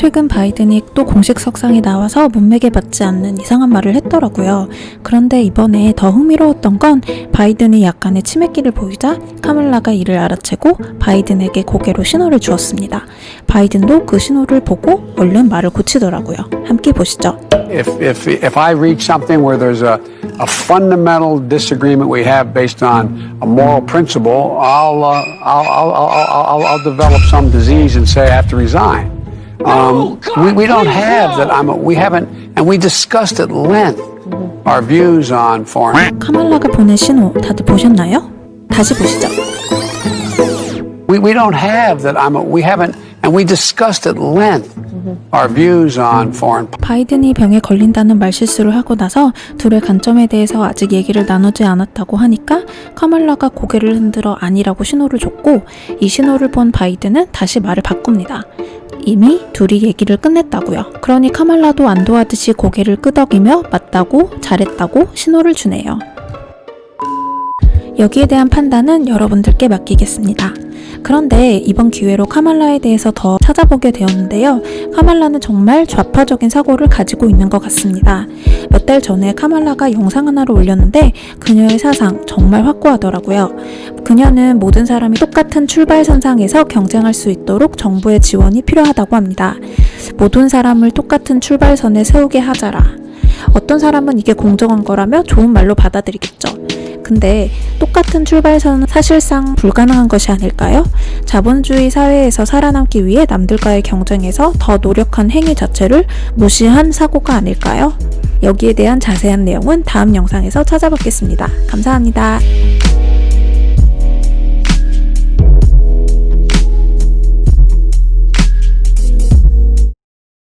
최근 바이든이 또 공식 석상에 나와서 문맥에 맞지 않는 이상한 말을 했더라고요. 그런데 이번에 더 흥미로웠던 건 바이든이 약간의 치맥기를 보이자 카멀라가 이를 알아채고 바이든에게 고개로 신호를 주었습니다. 바이든도 그 신호를 보고 얼른 말을 고치더라고요. 함께 보시죠. If, if, if I reach something where there's a, a fundamental disagreement we have based on a moral principle, I'll, uh, I'll, I'll, I'll, I'll, I'll develop some disease and say I have to resign. Um, we, we don't have that. I'm a, we haven't, and we discussed at length our views on foreign. 카말라가 보낸 신호 다들 보셨나요? 다시 보시죠. We, we don't have that. I'm a, we haven't, and we discussed at length our views on foreign 바이든이 병에 걸린다는 말실수를 하고 나서 둘의 관점에 대해서 아직 얘기를 나누지 않았다고 하니까 카말라가 고개를 흔들어 아니라고 신호를 줬고 이 신호를 본 바이든은 다시 말을 바꿉니다. 이미 둘이 얘기를 끝냈다고요. 그러니 카말라도 안도하듯이 고개를 끄덕이며 맞다고 잘했다고 신호를 주네요. 여기에 대한 판단은 여러분들께 맡기겠습니다. 그런데 이번 기회로 카말라에 대해서 더 찾아보게 되었는데요. 카말라는 정말 좌파적인 사고를 가지고 있는 것 같습니다. 몇 달 전에 카말라가 영상 하나를 올렸는데 그녀의 사상 정말 확고하더라고요. 그녀는 모든 사람이 똑같은 출발선상에서 경쟁할 수 있도록 정부의 지원이 필요하다고 합니다. 모든 사람을 똑같은 출발선에 세우게 하자라. 어떤 사람은 이게 공정한 거라며 좋은 말로 받아들이겠죠. 근데 똑같은 출발선은 사실상 불가능한 것이 아닐까요? 자본주의 사회에서 살아남기 위해 남들과의 경쟁에서 더 노력한 행위 자체를 무시한 사고가 아닐까요? 여기에 대한 자세한 내용은 다음 영상에서 찾아뵙겠습니다. 감사합니다.